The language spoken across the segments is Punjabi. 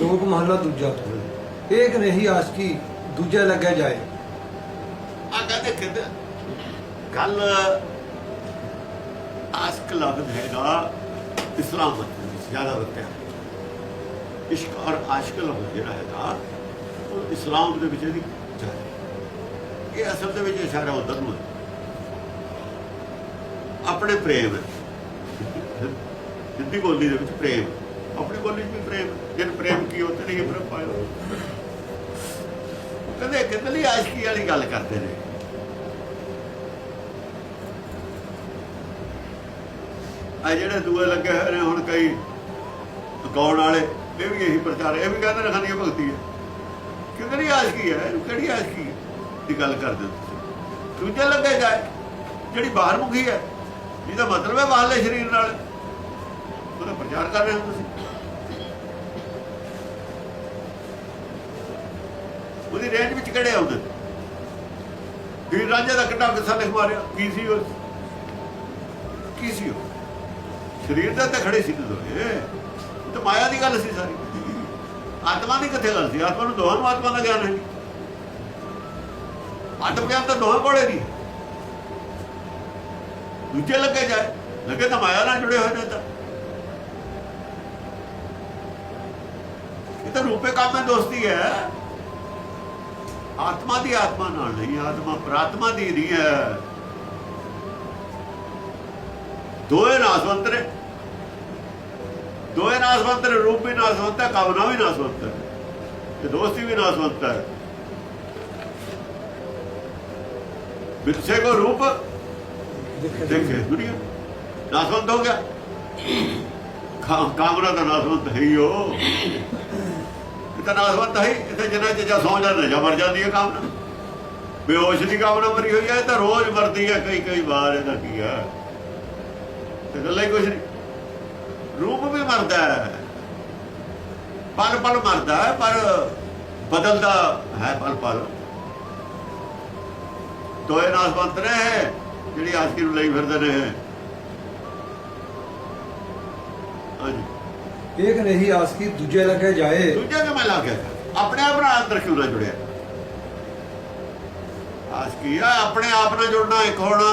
ਲੋਕ ਮਹਲਾ ਦੂਜਾ। ਏਕ ਨਹੀਂ ਆਸ਼ਕੀ ਦੂਜਾ ਲੱਗਿਆ ਜਾਏ। ਆ ਕਹਿੰਦੇ ਕਿਤੇ ਗੱਲ ਆਸਕ ਲਫ਼ਜ਼ ਹੈਗਾ ਇਸਲਾਮ ਵਿੱਚ ਜ਼ਿਆਦਾ ਵਰਤਿਆ। ਇਸ਼ਕ ਔਰ ਆਸ਼ਕ ਲਫ਼ਜ਼ ਜਿਹੜਾ ਹੈਗਾ, ਉਹ ਇਸਲਾਮ ਦੇ ਵਿੱਚ ਇਹਦੀ ਇਹ ਅਸਲ ਦੇ ਵਿੱਚ ਇਸ਼ਾਰਾ ਉਧਰ ਨੂੰ ਆਪਣੇ ਪ੍ਰੇਮ ਹੈ। ਹਿੰਦੀ ਬੋਲੀ ਦੇ ਵਿੱਚ ਪ੍ਰੇਮ। ਆਪਣੀ ਬੋਲੀ 'ਚ ਵੀ ਪ੍ਰੇਮ, ਜਿਨ ਪ੍ਰੇਮ ਕੀ ਹੋਤੇ ਨਹੀਂ ਪ੍ਰੇਮ ਕਹਿੰਦੇ ਕਿਤਲੀ ਆਸ਼ਕੀ ਵਾਲੀ ਗੱਲ ਕਰਦੇ ਨੇ। ਆ ਜਿਹੜੇ ਦੂਏ ਲੱਗੇ ਹੋਏ ਨੇ, ਹੁਣ ਕਈ ਗਾਉਣ ਵਾਲੇ, ਇਹ ਵੀ ਇਹੀ ਪ੍ਰਚਾਰ, ਇਹ ਵੀ ਕਹਿੰਦੇ ਨੇ ਖਾਨੀ ਭਗਤੀ ਹੈ। ਕਿਉਂ ਆਸ਼ਕੀ ਹੈ? ਇਹਨੂੰ ਕਿਹੜੀ ਆਸ਼ਕੀ ਦੀ ਗੱਲ ਕਰਦੇ ਹੋ ਤੁਸੀਂ। ਦੂਜੇ ਲੱਗੇ ਜਾਏ ਜਿਹੜੀ ਬਾਹਰ ਮੁਖੀ ਹੈ, ਜਿਹਦਾ ਮਤਲਬ ਹੈ ਬਾਹਰਲੇ ਸਰੀਰ ਨਾਲ। ਉਹਦਾ ਪ੍ਰਚਾਰ ਕਰ ਰਹੇ ਹੋ ਤੁਸੀਂ। ਉਹਦੀ ਰੇਂਜ ਵਿੱਚ ਕਿਹੜੇ ਆਉਂਦੇ ਵੀਰ ਰਾਜਾ ਦਾ ਕਿੱਡਾ ਕਿੱਸਾ ਲਿਖ ਮਾਰਿਆ? ਕੀ ਸੀ ਉਹ? ਕੀ ਸੀ ਉਹ? ਸਰੀਰ ਦਾ ਤਾਂ ਖੜੇ ਸੀ ਦੋਏ ਇਹ। ਮਾਇਆ ਦੀ ਗੱਲ ਸੀ ਸਾਰੀ। ਆਤਮਾ ਦੀ ਕਿੱਥੇ ਗੱਲ ਸੀ? ਆਤਮਾ ਨੂੰ ਦੋਹਾਂ ਨੂੰ ਆਤਮਾ ਦਾ ਗਿਆਨ ਹੈ ਆਤਮ ਗਿਆਨ ਤਾਂ ਦੋਹਾਂ ਕੋਲੇ ਨਹੀਂ। ਦੂਜੇ ਲੱਗੇ ਜਾਏ। ਲੱਗੇ ਤਾਂ ਮਾਇਆ ਨਾਲ ਜੁੜੇ ਹੋਏ ਨੇ ਤਾਂ। ਇਹ ਤਾਂ ਰੂਪੇ ਕੰਮ ਦੋਸਤੀ ਹੈ। ਆਤਮਾ ਦੀ ਆਤਮਾ ਨਾਲ ਨਹੀਂ, ਆਤਮਾ ਪ੍ਰਾਤਮਾ ਦੀ ਨਹੀਂ ਹੈ। ਦੋਏ ਨਾਸਵੰਤ ਨੇ ਦੋਏ ਨਾਸਵੰਤ ਰੂਪ ਵੀ ਨਾਸਵੰਤ ਹੈ ਕਵਨਾ ਵੀ ਨਾਸਵੰਤ ਹੈ ਤੇ ਦੋਸਤੀ ਵੀ ਨਾਸਵੰਤ ਹੈ ਬਿਰਸੇ ਕੋ ਰੂਪ ਦੇਖੇ। ਦੁਨੀਆ ਨਾਸਵੰਤ ਹੋ ਗਿਆ। ਕਾਮਨਾ ਦਾ ਨਾਸਵੰਤ ਹੈ ਹੀ ਉਹ। ਇਹ ਤਾਂ ਹੀ। ਇੱਥੇ ਜਿੰਨਾ ਚੀਜ਼ਾਂ ਸੌਂ ਜਾਂਦੇ ਜਾਂ ਮਰ ਜਾਂਦੀ ਹੈ ਕਾਮਨਾ ਬੇਹੋਸ਼ ਦੀ ਕਾਮਨਾ ਮਰੀ ਹੋਈ ਹੈ ਤਾਂ ਰੋਜ਼ ਮਰਦੀ ਹੈ, ਕਈ ਕਈ ਵਾਰ ਇਹਦਾ ਕੀ ਹੈ। ਤੇ ਗੱਲਾਂ ਹੀ ਕੁਛ ਨਹੀਂ। ਰੂਪ ਵੀ ਮਰਦਾ ਹੈ। ਪਲ ਪਲ ਮਰਦਾ ਹੈ, ਪਰ ਬਦਲਦਾ ਹੈ ਪਲ ਪਲ। ਦੋਏ ਨਾਸਵੰਤ ਨੇ ਜਿਹੜੀ ਆਸ਼ਕੀ ਨੂੰ ਲਈ ਫਿਰਦੇ ਨੇ ਹਾਂਜੀ। ਏਕ ਨਹੀਂ ਆਸ਼ਕੀ ਦੂਜੇ ਲੱਗਿਆ ਜਾਏ। ਦੂਜੇ ਨੂੰ ਮੈਂ ਲਾ ਕੇ ਆਪਣੇ ਆਪ ਨਾਲ ਅੰਦਰ ਕਿਉਂ ਨਾ ਜੁੜਿਆ? ਆਸ਼ਕੀ ਆ? ਆਪਣੇ ਆਪ ਨਾਲ ਜੁੜਨਾ ਇੱਕ ਹੋਣਾ।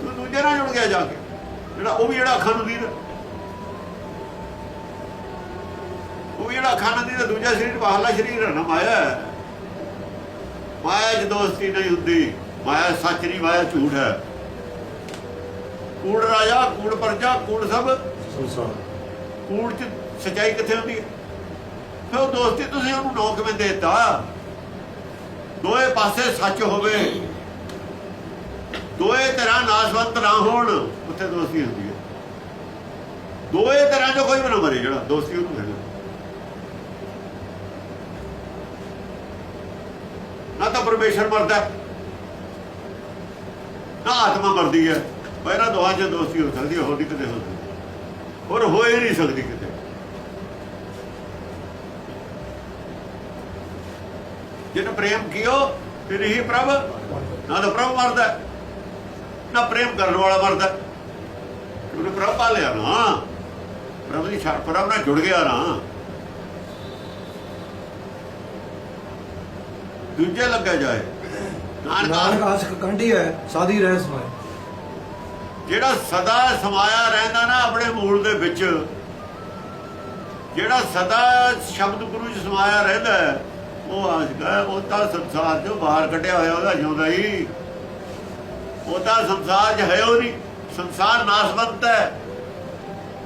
ਤੂੰ ਦੂਜੇ ਨਾਲ ਜੁੜ ਗਿਆ ਜਾ ਕੇ। ਜਿਹੜਾ ਉਹ ਵੀ ਜਿਹੜਾ ਅੱਖਾਂ ਨੂੰ ਦੀਦਾ ਉਹ ਵੀ ਜਿਹੜਾ ਅੱਖਾਂ ਨੂੰ ਦੀਦਾ ਦੂਜਾ ਸਰੀਰ ਬਾਹਰਲਾ ਸਰੀਰ ਹੈ ਨਾ ਮਾਇਆ। ਮਾਇਆ ਚ ਦੋਸਤੀ ਨਹੀਂ ਹੁੰਦੀ। ਮਾਇਆ ਸੱਚ ਨਹੀਂ, ਮਾਇਆ ਝੂਠ ਹੈ। ਕੂੜ ਰਾਜਾ ਕੂੜ ਪਰਜਾ ਕੂੜ ਸਭ। ਸੰਸਾਰ ਕੂੜ ਚ ਸਚਾਈ ਕਿੱਥੇ ਹੁੰਦੀ ਹੈ? ਫਿਰ ਉਹ ਦੋਸਤੀ ਤੁਸੀਂ ਉਹਨੂੰ ਨੋ ਕਿਵੇਂ ਦੇਤਾ? ਦੋਏ ਪਾਸੇ ਸੱਚ ਹੋਵੇ। ਦੋਏ ਤਰ੍ਹਾਂ ਨਾਸਵੰਤ ਨਾ ਹੋਣ ਉੱਥੇ ਦੋਸਤੀ ਹੁੰਦੀ ਹੈ। ਦੋਏ ਤਰ੍ਹਾਂ ਜੋ ਕੋਈ ਨਾ ਮਰੇ ਜਿਹੜਾ ਦੋਸਤੀ ਉਹਨੂੰ ਹੈਗਾ ਨਾ ਤਾਂ ਪਰਮੇਸ਼ਰ ਮਰਦਾ ਹੈ, ਨਾ ਆਤਮਾ ਮਰਦੀ ਹੈ। ਪਰ ਦੋਹਾਂ 'ਚ ਦੋਸਤੀ ਹੋ ਸਕਦੀ, ਹੋਰ ਨਹੀਂ ਕਿਤੇ ਹੋ ਸਕਦੀ। ਹੋਰ ਹੋ ਹੀ ਨਹੀਂ ਸਕਦੀ ਕਿਤੇ। ਜਿਹਨੇ ਪ੍ਰੇਮ ਕੀਓ, ਫਿਰ ਹੀ ਪ੍ਰਭ, ਨਾ ਤਾਂ ਪ੍ਰਭ ਮਰਦਾ, ਨਾ ਪ੍ਰੇਮ ਕਰਨ ਵਾਲਾ ਮਰਦਾ। ਉਹਨੇ ਪ੍ਰਭ ਪਾ ਲਿਆ ਨਾ। ਪ੍ਰਭ ਦੀ ਛੜ ਪ੍ਰਭ ਨਾਲ ਜੁੜ ਗਿਆ ਨਾ। ਦੂਜੇ ਲੱਗਾ ਜਾਏ। ਨਾਨਕ ਨਾਨਕ ਕੰਢੀ ਹੈ, ਸਾਦੀ ਰਹਿ ਸਮਾਏ ਜਿਹੜਾ ਸਦਾ ਸਮਾਇਆ ਰਹਿੰਦਾ ਨਾ ਆਪਣੇ ਮੂਲ ਦੇ ਵਿੱਚ, ਜਿਹੜਾ ਸਦਾ ਸ਼ਬਦ ਗੁਰੂ ਚ ਸਮਾਇਆ ਰਹਿੰਦਾ ਉਹ ਆਸ਼ਕ ਉਹ ਤਾਂ ਸੰਸਾਰ ਚੋਂ ਬਾਹਰ ਕੱਢਿਆ ਹੋਇਆ ਉਹਦਾ ਜਿਉਂਦਾ ਹੀ। ਉਹ ਤਾਂ ਸੰਸਾਰ 'ਚ ਹੈ ਉਹ ਨਹੀਂ, ਸੰਸਾਰ ਨਾਸਵੰਤ ਹੈ।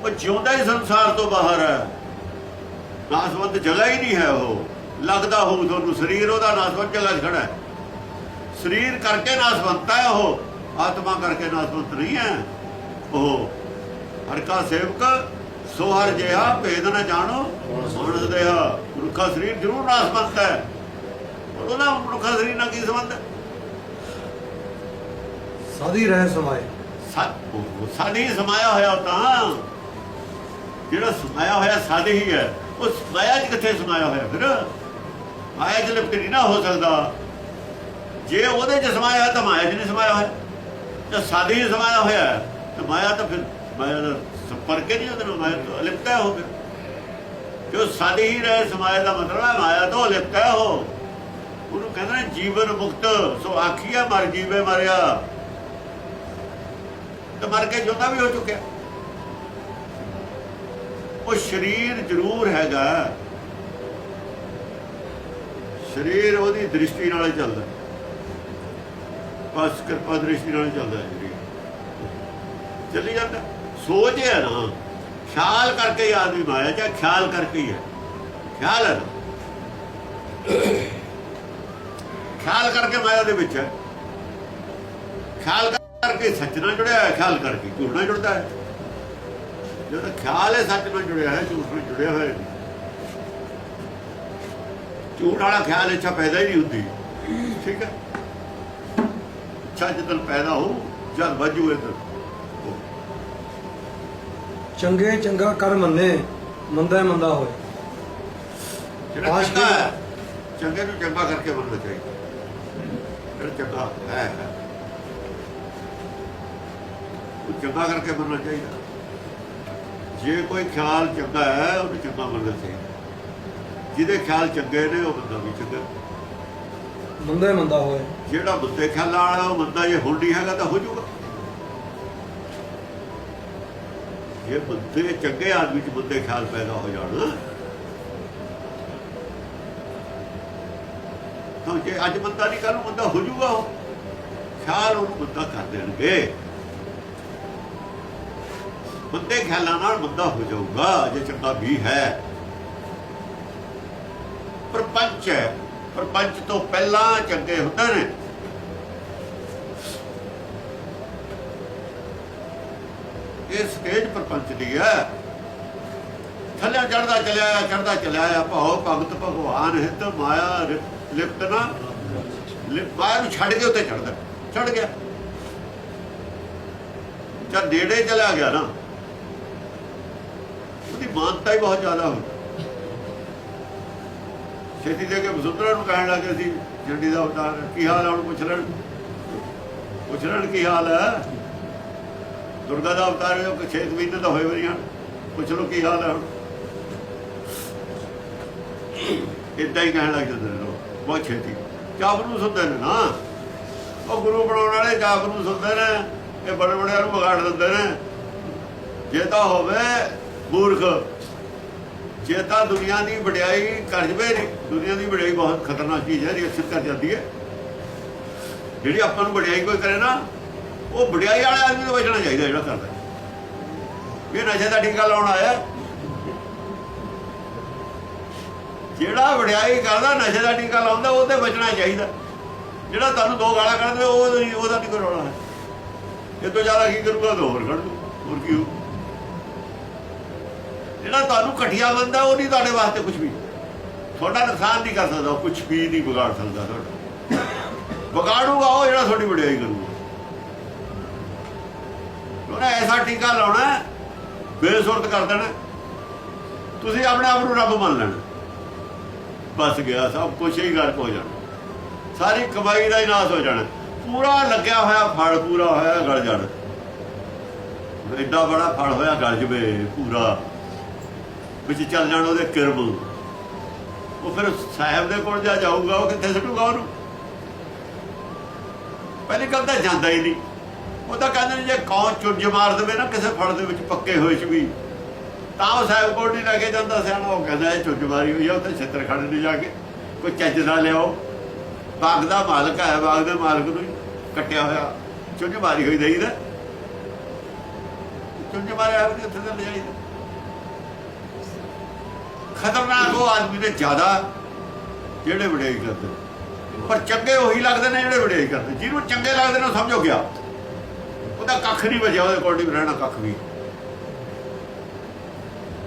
ਉਹ ਜਿਉਂਦਾ ਹੀ ਸੰਸਾਰ ਤੋਂ ਬਾਹਰ ਹੈ। ਨਾਸਵੰਤ ਜਗ੍ਹਾ ਹੀ ਨਹੀਂ ਹੈ ਉਹ। ਲੱਗਦਾ ਹੋਊ ਤੁਹਾਨੂੰ ਸਰੀਰ, ਉਹਦਾ ਨਾਸਵੰਤ ਜਗ੍ਹਾ 'ਚ ਖੜਾ ਹੈ। ਸਰੀਰ ਕਰਕੇ ਨਾਸਵੰਤ ਹੈ ਉਹ। ਆਤਮਾ ਕਰਕੇ ਨਾਸਵੰਤ ਨਹੀਂ ਹੈ। ਉਹ ਹਰ ਕਾ ਸੇਵਕ ਸੋ ਹਰ ਜਿਹਾ ਭੇਦ ਨਾ ਜਾਣੋ ਸੁਣ ਦੇਹਾ ਮਨੁੱਖਾ ਸਰੀਰ ਜ਼ਰੂਰ ਨਾਸਵੰਤ ਹੈ। ਉਹਦਾ ਮਨੁੱਖਾ ਸਰੀਰ ਨਾਲ ਕੀ ਸੰਬੰਧ ਹੈ? ਸਾਦੀ ਰਹਿ ਸਮਾਏ। ਸਾਡੇ ਸਮਾਇਆ ਹੋਇਆ ਤਾਂ ਜਿਹੜਾ ਸਮਾਇਆ ਹੋਇਆ ਸਾਡੇ ਹੀ ਹੈ। ਉਹ ਮਾਇਆ ਚ ਕਿੱਥੇ ਸਮਾਇਆ ਹੋਇਆ ਫਿਰ? ਮਾਇਆ ਚ ਲਿਪਟ ਨਹੀਂ ਨਾ ਹੋ ਸਕਦਾ। ਜੇ ਉਹਦੇ ਚ ਸਮਾਇਆ ਤਾਂ ਮਾਇਆ ਚ ਨਹੀਂ ਸਮਾਇਆ ਹੋਇਆ। ਜੇ ਸਾਡੇ ਹੀ ਸਮਾਇਆ ਹੋਇਆ। ਹੈ, ਮਾਇਆ ਤਾਂ ਫਿਰ ਮਾਇਆ ਦਾ ਸੰਪਰਕ ਨਹੀਂ ਉਹਦੇ ਨਾਲ ਮਾਇਆ ਤੋਂ ਅਲਿਪਤਾ ਹੋ ਗਿਆ ਜੋ ਸਾਡੀ ਹੀ ਰਹੇ ਸਮਾਇਆ ਦਾ ਮਤਲਬ ਹੈ ਮਾਇਆ ਤੋਂ ਅਲਿਪਤਾ ਹੋ ਉਹਨੂੰ ਕਹਿੰਦੇ ਨੇ ਜੀਵਨ ਮੁਕਤ। ਸੋ ਆਖੀਆ ਮਰ ਜੀਵੇ ਮਰਿਆ। ਤੇ ਮਰ ਕੇ ਜਿਉਂਦਾ ਵੀ ਹੋ ਚੁੱਕਿਆ। ਉਹ ਸਰੀਰ ਜ਼ਰੂਰ ਹੈਗਾ। ਸਰੀਰ ਉਹਦੀ ਦ੍ਰਿਸ਼ਟੀ ਨਾਲ ਚੱਲਦਾ। ਬਸ ਕਿਰਪਾ ਦ੍ਰਿਸ਼ਟੀ ਨਾਲ ਚੱਲਦਾ ਹੈ ਸਰੀਰ ਚੱਲੀ ਜਾਂਦਾ। ਸੋਚ ਹੈ ਨਾ, ਖਿਆਲ ਕਰਕੇ ਹੀ ਆਦਮੀ ਮਾਇਆ ਜਾਂ, ਖਿਆਲ ਕਰਕੇ ਹੀ ਹੈ। ਖਿਆਲ ਹੈ ਖਿਆਲ ਕਰਕੇ ਮਾਇਆ ਦੇ ਵਿੱਚ ਹੈ। ਖਿਆਲ ਕਰਕੇ ਸੱਚ ਨਾਲ ਜੁੜਿਆ ਹੈ ਖਿਆਲ ਕਰਕੇ ਝੂਠ ਨਾਲ ਜੁੜਦਾ ਹੈ। ਜਦੋਂ ਖਿਆਲ ਹੈ, ਸੱਚ ਨਾਲ ਜੁੜਿਆ ਹੈ, ਝੂਠ ਨਾਲ ਜੁੜਿਆ ਹੋਇਆ ਨਹੀਂ। ਝੂਠ ਵਾਲਾ ਖਿਆਲ ਇੱਛਾ ਪੈਦਾ ਹੀ ਨਹੀਂ ਹੁੰਦੀ। ਠੀਕ ਹੈ। ਇੱਛਾ ਜਦੋਂ ਪੈਦਾ ਹੋ ਜਦ ਵਜੂ ਇਹ ਚੰਗੇ ਚੰਗਾ ਕਰ ਮੰਨੇ ਮੰਦਾ ਮੰਦਾ ਹੋਏ। ਜਿਹੜਾ ਚੰਗਾ ਹੈ ਚੰਗੇ ਨੂੰ ਚੰਗਾ ਕਰਕੇ ਮੰਨਣਾ ਚਾਹੀਦਾ। ਜਿਹੜਾ ਚੰਗਾ ਹੈ। ਉਹ ਚੰਗਾ ਕਰਕੇ ਮੰਨਣਾ ਚਾਹੀਦਾ। ਜੇ ਕੋਈ ਖਿਆਲ ਚੰਗਾ ਹੈ ਉਹਨੂੰ ਚੰਗਾ ਮੰਨਣਾ ਚਾਹੀਦਾ। ਜਿਹਦੇ ਖਿਆਲ ਚੰਗੇ ਨੇ ਉਹ ਬੰਦਾ ਵੀ ਚੰਗਾ। ਮੰਦਾ ਮੰਦਾ ਹੋਏ ਜਿਹੜਾ ਬੁੱਤੇ ਖਿਆਲਾਂ ਵਾਲਾ, ਉਹ ਬੰਦਾ ਜੇ ਹੁਣ ਨਹੀਂ ਹੈਗਾ ਤਾਂ ਹੋ ਜਾਊਗਾ। ਜੇ ਬੁੱਤੇ ਚੰਗੇ ਆਦਮੀ ਚ ਬੁੱਤੇ ਖਿਆਲ ਪੈਦਾ ਹੋ ਜਾਣ, ਤਾਂ ਜੇ ਅੱਜ ਬੰਦਾ ਨਹੀਂ ਕੱਲ ਨੂੰ ਬੰਦਾ ਹੋ ਜਾਊਗਾ ਉਹ। ਖਿਆਲ ਉਹਨੂੰ ਬੰਦਾ ਕਰ ਦੇਣਗੇ। ਬੰਦੇ ਖਿਆਲਾਂ ਨਾਲ ਬੰਦਾ ਹੋ ਜਾਊਗਾ, ਜੇ ਚੰਗਾ ਵੀ ਹੈ। ਪ੍ਰਪੰਚ ਹੈ। ਪ੍ਰਪੰਚ ਤੋਂ ਪਹਿਲਾਂ ਚੰਗੇ ਹੁੰਦੇ ਨੇ। ਇਹ ਸਟੇਜ ਪ੍ਰਪੰਚ ਦੀ ਹੈ। ਥੱਲੇ ਚੜਦਾ ਚਲਿਆ ਚੜਦਾ ਚਲਿਆ, ਭਾਉ ਭਗਤ ਭਗਵਾਨ ਹਿਤ ਮਾਇਆ ਲਿਪਤ ਨਾ। ਮਾਇਆ ਨੂੰ ਛੱਡ ਕੇ ਉੱਤੇ ਚੜਦਾ ਚੜ ਗਿਆ। ਜਦ ਨੇੜੇ ਚਲਾ ਗਿਆ ਨਾ। ਉਹਦੀ ਮਾਨਤਾ ਹੀ ਬਹੁਤ ਜ਼ਿਆਦਾ ਹੋ ਛੇਤੀ ਦੇ ਕੇ ਵਸੁੰਧਰਾ ਨੂੰ ਕਹਿਣ ਲੱਗੇ ਸੀ ਜੰਡੀ ਦਾ ਅਵਤਾਰ, ਕੀ ਹਾਲ ਹੈ ਹੁਣ ਪੁੱਛ ਲੈਣ। ਪੁੱਛ ਲੈਣ ਕੀ ਹਾਲ ਹੈ ਦੁਰਗਾ ਦਾ ਅਵਤਾਰ ਹੈ, ਉਹ ਛੇ ਮਹੀਨੇ ਦਾ ਹੋਏ ਹੋਏ ਪੁੱਛ ਲਓ ਕੀ ਹਾਲ ਹੈ ਹੁਣ। ਇਦਾਂ ਹੀ ਕਹਿਣ ਲੱਗ ਜਾਂਦੇ ਨੇ ਬਹੁਤ ਛੇਤੀ। ਚਾਪ ਨੂੰ ਸੁਣਦੇ ਨੇ ਨਾ। ਉਹ ਗੁਰੂ ਬਣਾਉਣ ਵਾਲੇ ਜਾਪ ਨੂੰ ਸੁਣਦੇ ਨੇ, ਇਹ ਬੜੇ ਬੜੇ ਨੂੰ ਵਿਗਾੜ ਦਿੰਦੇ ਨੇ। ਜੇ ਤਾਂ ਹੋਵੇ, ਮੂਰਖ। ਜੇ ਤਾਂ ਦੁਨੀਆ ਦੀ ਵਡਿਆਈ ਕਰ ਜਵੇ ਨਹੀਂ ਦੁਨੀਆ ਦੀ ਵਡਿਆਈ ਬਹੁਤ ਖਤਰਨਾਕ ਚੀਜ਼ ਹੈ, ਰਿਐਕਸ਼ਨ ਕਰ ਜਾਂਦੀ ਹੈ। ਜਿਹੜੀ ਆਪਾਂ ਨੂੰ ਵਡਿਆਈ ਕੋਈ ਕਰੇ ਨਾ, ਉਹ ਵਡਿਆਈ ਵਾਲੇ ਆਦਮੀ ਤੋਂ ਬਚਣਾ ਚਾਹੀਦਾ ਜਿਹੜਾ ਕਰਦਾ ਇਹ ਨਸ਼ੇ ਦਾ ਟੀਕਾ ਲਾਉਣ ਆਇਆ। ਜਿਹੜਾ ਵਡਿਆਈ ਕਰਦਾ, ਨਸ਼ੇ ਦਾ ਟੀਕਾ ਲਾਉਂਦਾ, ਉਹ ਤੇ ਬਚਣਾ ਚਾਹੀਦਾ। ਜਿਹੜਾ ਤੁਹਾਨੂੰ ਦੋ ਗਾਲਾਂ ਕੱਢਦੇ, ਉਹ ਉਹਦਾ ਨਹੀਂ ਕੋਈ ਰੌਲਾ ਹੈ। ਇਹ ਤੋਂ ਜ਼ਿਆਦਾ ਕੀ ਕਰੂਗਾ? ਤਾਂ ਹੋਰ ਕੱਢ ਦੂ ਹੋਰ ਕੀ ਹੋਊ? ਜਿਹੜਾ ਤੁਹਾਨੂੰ ਘਟੀਆ ਬੰਦਾ, ਉਹ ਨਹੀਂ ਤੁਹਾਡੇ ਵਾਸਤੇ ਕੁਝ ਵੀ। ਤੁਹਾਡਾ ਨੁਕਸਾਨ ਨਹੀਂ ਕਰ ਸਕਦਾ ਕੁਝ ਵੀ ਨਹੀਂ ਵਿਗਾੜ ਸਕਦਾ ਤੁਹਾਡਾ। ਵਿਗਾੜੂਗਾ ਉਹ ਜਿਹੜਾ ਤੁਹਾਡੀ ਵਡਿਆਈ ਕਰੂਗਾ। ਉਹਨੇ ਐਸਾ ਟੀਕਾ ਲਾਉਣਾ, ਬੇਸੁਰਤ ਕਰ ਦੇਣਾ। ਤੁਸੀਂ ਆਪਣੇ ਆਪ ਨੂੰ ਰੱਬ ਮੰਨ ਲੈਣਾ। ਬਸ ਗਿਆ, ਸਭ ਕੁਝ ਹੀ ਗਲਤ ਹੋ ਜਾਣਾ। ਸਾਰੀ ਕਮਾਈ ਦਾ ਹੀ ਨਾਸ ਹੋ ਜਾਣਾ। ਪੂਰਾ ਲੱਗਿਆ ਹੋਇਆ ਫਲ, ਪੂਰਾ ਹੋਇਆ ਗਲ ਜਾਣਾ ਐਡਾ ਬੜਾ ਫਲ ਹੋਇਆ ਗਲ ਜਵੇ, ਪੂਰਾ। ਵਿੱਚ ਚੱਲ ਜਾਣ ਉਹਦੇ ਕਿਰਮ ਉਹ ਫਿਰ ਸਾਹਿਬ ਦੇ ਕੋਲ ਜਾ ਜਾਊਗਾ, ਉਹ ਕਿੱਥੇ ਸੁੱਟੂਗਾ ਉਹਨੂੰ? ਪਹਿਲੇ ਗੱਲ ਤਾਂ ਜਾਂਦਾ ਹੀ ਨਹੀਂ। ਉਹ ਤਾਂ ਕਹਿੰਦੇ ਜੇ ਕੌਣ ਚੁੰਝ ਮਾਰ ਦੇਵੇ ਨਾ, ਕਿਸੇ ਫੜ ਦੇ ਵਿੱਚ ਪੱਕੇ ਹੋਏ ਚ ਵੀ। ਤਾਂ ਉਹ ਸਾਹਿਬ ਕੋਲ ਨਹੀਂ ਲੈ ਕੇ ਜਾਂਦਾ ਸਿਆਣਾ, ਉਹ ਕਹਿੰਦਾ ਇਹ ਚੁੰਝ ਮਾਰੀ ਹੋਈ ਆ, ਉੱਥੇ ਛਿੱਤਰ ਖੜ ਨੇ ਜਾ ਕੇ। ਕੋਈ ਚੱਜ ਨਾ ਲਿਆਓ। ਬਾਗ ਦਾ ਮਾਲਕ ਹੈ, ਬਾਗ ਦੇ ਮਾਲਕ ਨੂੰ ਕੱਟਿਆ ਹੋਇਆ। ਚੁੰਝ ਮਾਰੀ ਹੋਈ ਦੇਈਦਾ ਚੁੰਝ ਮਾਰਿਆ ਹੋਇਆ ਉੱਥੇ ਤੇ ਲੈ ਖਤਰਨਾਕ ਉਹ ਆਦਮੀ ਨੇ ਜ਼ਿਆਦਾ ਜਿਹੜੇ ਵਡਿਆਈ ਕਰਦੇ ਪਰ ਚੰਗੇ ਉਹੀ ਲੱਗਦੇ ਨੇ ਜਿਹੜੇ ਵਡਿਆਈ ਕਰਦੇ। ਜਿਹਨੂੰ ਚੰਗੇ ਲੱਗਦੇ ਨੇ ਸਮਝੋ ਗਿਆ। ਉਹਦਾ ਕੱਖ ਨਹੀਂ ਬਚਿਆ ਉਹਦੇ ਕੋਲ ਨਹੀਂ ਰਹਿਣਾ ਕੱਖ ਵੀ।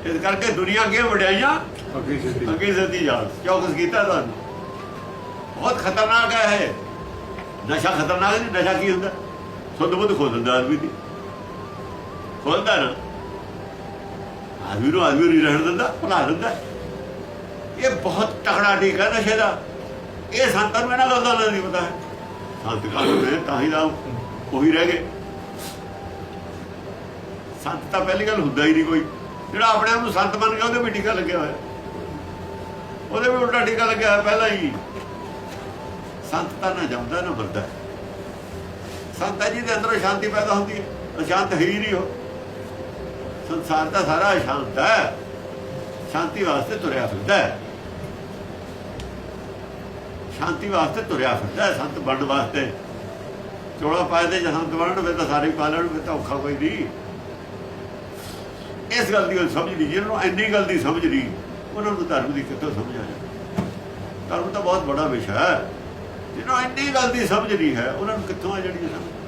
ਇਸ ਕਰਕੇ ਦੁਨੀਆ ਕੀ ਵਡਿਆਈਆਂ ਅੱਗੇ ਅੱਗੇ ਸਦੀ ਜਾ ਚੌਕਸ ਕੀਤਾ ਤੁਹਾਨੂੰ। ਬਹੁਤ ਖਤਰਨਾਕ ਹੈ ਨਸ਼ਾ ਖਤਰਨਾਕ ਨਹੀਂ ਨਸ਼ਾ ਕੀ ਹੁੰਦਾ? ਸੁੱਧ ਬੁੱਧ ਖੋਲ ਦਿੰਦਾ ਆਦਮੀ ਦੀ। ਖੋਲਦਾ ਨਾ। ਆਦਮੀ ਨੂੰ ਆਦਮੀ ਨਹੀਂ ਰਹਿਣ ਦਿੰਦਾ, ਭੁਲਾ ਦਿੰਦਾ। ਇਹ ਬਹੁਤ ਤਕੜਾ ਟੀਕਾ ਨਸ਼ੇ ਦਾ। ਇਹ ਸੰਤਾਂ ਨੂੰ ਇਹਨਾਂ ਗੱਲ ਦਾ ਨਹੀਂ ਪਤਾ ਸੰਤ ਕਾਲ ਨੇ, ਤਾਂ ਹੀ ਦਾ ਉਹੀ ਰਹਿ ਗਏ। ਸੰਤ ਤਾਂ ਪਹਿਲੀ ਗੱਲ ਹੁੰਦਾ ਹੀ ਨਹੀਂ ਕੋਈ। ਜਿਹੜਾ ਆਪਣੇ ਆਪ ਨੂੰ ਸੰਤ ਮੰਨ ਗਿਆ, ਉਹਦੇ ਵੀ ਟੀਕਾ ਲੱਗਿਆ ਹੋਇਆ। ਉਹਦੇ ਵੀ ਉਲਟਾ ਟੀਕਾ ਲੱਗਿਆ ਹੋਇਆ ਪਹਿਲਾਂ ਹੀ। ਸੰਤ ਤਾਂ ਨਾ ਜਾਂਦਾ, ਨਾ ਮਰਦਾ ਸੰਤ ਹੈ ਜਿਹਦੇ ਅੰਦਰੋਂ ਸ਼ਾਂਤੀ ਪੈਦਾ ਹੁੰਦੀ ਹੈ, ਅਸ਼ਾਂਤ ਹੈ ਹੀ ਨਹੀਂ ਉਹ। ਸੰਸਾਰ ਦਾ ਸਾਰਾ ਸ਼ਾਂਤ ਹੈ। ਸ਼ਾਂਤੀ ਵਾਸਤੇ ਤੁਰਿਆ ਫਿਰਦਾ ਹੈ। ਸ਼ਾਂਤੀ ਵਾਸਤੇ ਤੁਰਿਆ ਫਿਰਦਾ ਹੈ ਸੰਤ ਬਣਨ ਵਾਸਤੇ। ਚੋਲਾ ਪਾਏ ਦੇ ਜਹਾਂ ਬਣਨ, ਫਿਰ ਤਾਂ ਸਾਰੇ ਪਾ ਲੈਣ, ਫਿਰ ਤਾਂ ਔਖਾ ਕੋਈ ਨਹੀਂ। ਇਸ ਗੱਲ ਦੀ ਉਹ ਸਮਝ ਨਹੀਂ ਜਿਹਨਾਂ ਨੂੰ ਇੰਨੀ ਗੱਲ ਦੀ ਸਮਝ ਨਹੀਂ। ਉਹਨਾਂ ਨੂੰ ਧਰਮ ਦੀ ਕਿੱਥੋਂ ਸਮਝ ਆ ਜਾਏ ਧਰਮ ਤਾਂ ਬਹੁਤ ਬੜਾ ਵਿਸ਼ਾ ਹੈ। ਜਿਹਨਾਂ ਨੂੰ ਇੰਨੀ ਗੱਲ ਦੀ ਸਮਝ ਨਹੀਂ ਹੈ, ਉਹਨਾਂ ਨੂੰ ਕਿੱਥੋਂ ਆ ਜਾਣੀ ਸਮਝ?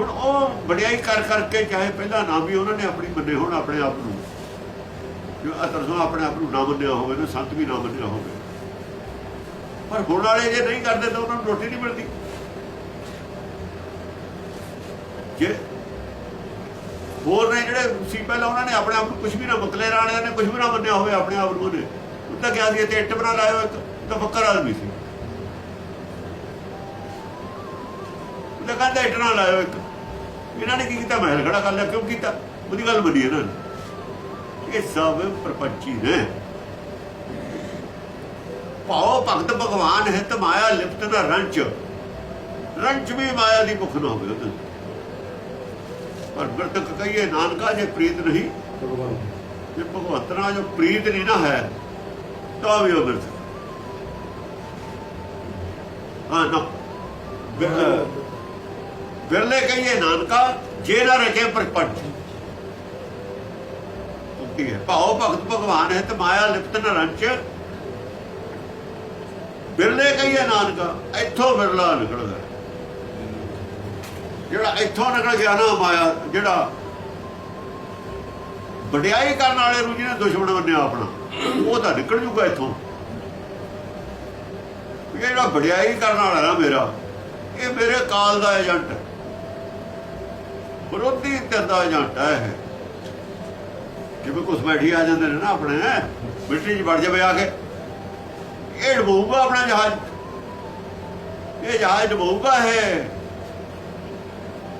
ਹੁਣ ਉਹ ਵਡਿਆਈ ਕਰ ਕਰਕੇ, ਚਾਹੇ ਪਹਿਲਾਂ ਨਾ ਵੀ ਉਹਨਾਂ ਨੇ ਆਪਣੀ ਮੰਨੇ ਹੋਣ ਆਪਣੇ ਆਪ ਨੂੰ, ਜੋ ਅਤਰਸੋਂ ਆਪਣੇ ਆਪ ਨੂੰ ਨਾ ਮੰਨਿਆ ਹੋਵੇ, ਨਾ ਸੰਤ ਵੀ ਨਾ ਮੰਨਿਆ ਹੋਵੇ। ਪਰ ਹੁਣ ਵਾਲੇ ਜੇ ਨਹੀਂ ਕਰਦੇ ਤਾਂ ਉਹਨਾਂ ਨੂੰ ਰੋਟੀ ਨਹੀਂ ਮਿਲਦੀ। ਜੇ ਹੋਰ ਨੇ ਜਿਹੜੇ ਸੀ ਪਹਿਲਾਂ ਉਹਨਾਂ ਨੇ ਆਪਣੇ ਆਪ ਨੂੰ ਕੁਝ ਵੀ ਨਾ ਬਕਲੇ ਰਾਣਿਆਂ ਨੇ ਕੁਝ ਵੀ ਨਾ ਮੰਨਿਆ ਹੋਵੇ ਆਪਣੇ ਆਪ ਨੂੰ ਉਹਨੇ, ਉਹ ਤਾਂ ਕਿਹਾ ਸੀ ਤੇ ਇੱਟ ਬਣਾ ਲਾਇਓ, ਇੱਕ ਤਾਂ ਬੱਕਰ ਆਦਮੀ ਸੀ। ਉਹਦਾ ਕਹਿੰਦਾ ਇੱਟ ਨਾ ਲਾਇਓ ਇੱਕ। ਇਹਨਾਂ ਨੇ ਕੀ ਕੀਤਾ? ਮਹਿਲ ਖੜਾ ਕਰ ਲਿਆ। ਕਿਉਂ ਕੀਤਾ? ਉਹਦੀ ਗੱਲ ਮੰਨੀ ਇਹਨਾਂ ਨੇ। ਇਹ ਸਭ ਪ੍ਰਪੰਚੀ ਨੇ। ਭਾਉ ਭਗਤ ਭਗਵਾਨ ਹੈ ਤੇ ਮਾਇਆ ਲਿਪਤ ਦਾ ਰੰਚ ਰੰਚ ਵੀ ਮਾਇਆ ਦੀ ਭੁੱਖ ਨਾ ਹੋਵੇ ਉਹਦੇ। ਪਰ ਬਿਰਤਕ ਕਹੀਏ ਨਾਨਕਾ ਜੇ ਪ੍ਰੀਤ ਨਹੀਂ ਭਗਵਾਨ। ਜੇ ਭਗਵੰਤ ਨਾਲ ਜੋ ਪ੍ਰੀਤ ਨਹੀਂ ਨਾ ਹੈ ਤਾਂ ਵੀ ਉਹ ਬਿਰਤਕ ਹਾਂ ਨਾ। ਬਿਰ- ਬਿਰਲੇ ਕਹੀਏ ਨਾਨਕਾ, ਜੇ ਨਾ ਰਚੇ ਪ੍ਰਪੰਚ ਕੀ ਹੈ। ਭਾਉ ਭਗਤ ਭਗਵਾਨ ਹੈ ਤੇ ਮਾਇਆ ਲਿਪਤ ਨ ਰੰਚ। ਬਿਰਲੇ ਕਹੀਏ ਨਾਨਕਾ, ਇੱਥੋਂ ਬਿਰਲਾ ਨਿਕਲਦਾ ਹੈ। ਜਿਹੜਾ ਇੱਥੋਂ ਨਿਕਲ ਗਿਆ ਨਾ ਮਾਇਆ, ਜਿਹੜਾ ਵਡਿਆਈ ਕਰਨ ਵਾਲੇ ਨੂੰ ਜਿਹਨੇ ਦੁਸ਼ਮਣ ਮੰਨਿਆ ਆਪਣਾ, ਉਹ ਤਾਂ ਨਿਕਲ ਜੂਗਾ ਇੱਥੋਂ। ਜਿਹੜਾ ਵਡਿਆਈ ਕਰਨ ਵਾਲਾ ਨਾ ਮੇਰਾ, ਇਹ ਮੇਰੇ ਕਾਲ ਦਾ ਏਜੰਟ ਹੈ। ਵਿਰੋਧੀ ਧਿਰ ਦਾ ਏਜੰਟ ਹੈ ਇਹ। ਜਿਵੇਂ ਕੁਝ ਬੈਠੀ ਆ ਜਾਂਦੇ ਨੇ ਨਾ ਆਪਣੇ, ਮਿਲਟਰੀ 'ਚ ਵੜ ਜਾਵੇ ਆ ਕੇ। ਇਹ ਡਬੂਗਾ ਆਪਣਾ ਜਹਾਜ਼। ਇਹ ਜਹਾਜ਼ ਡਬੂਗਾ ਹੈ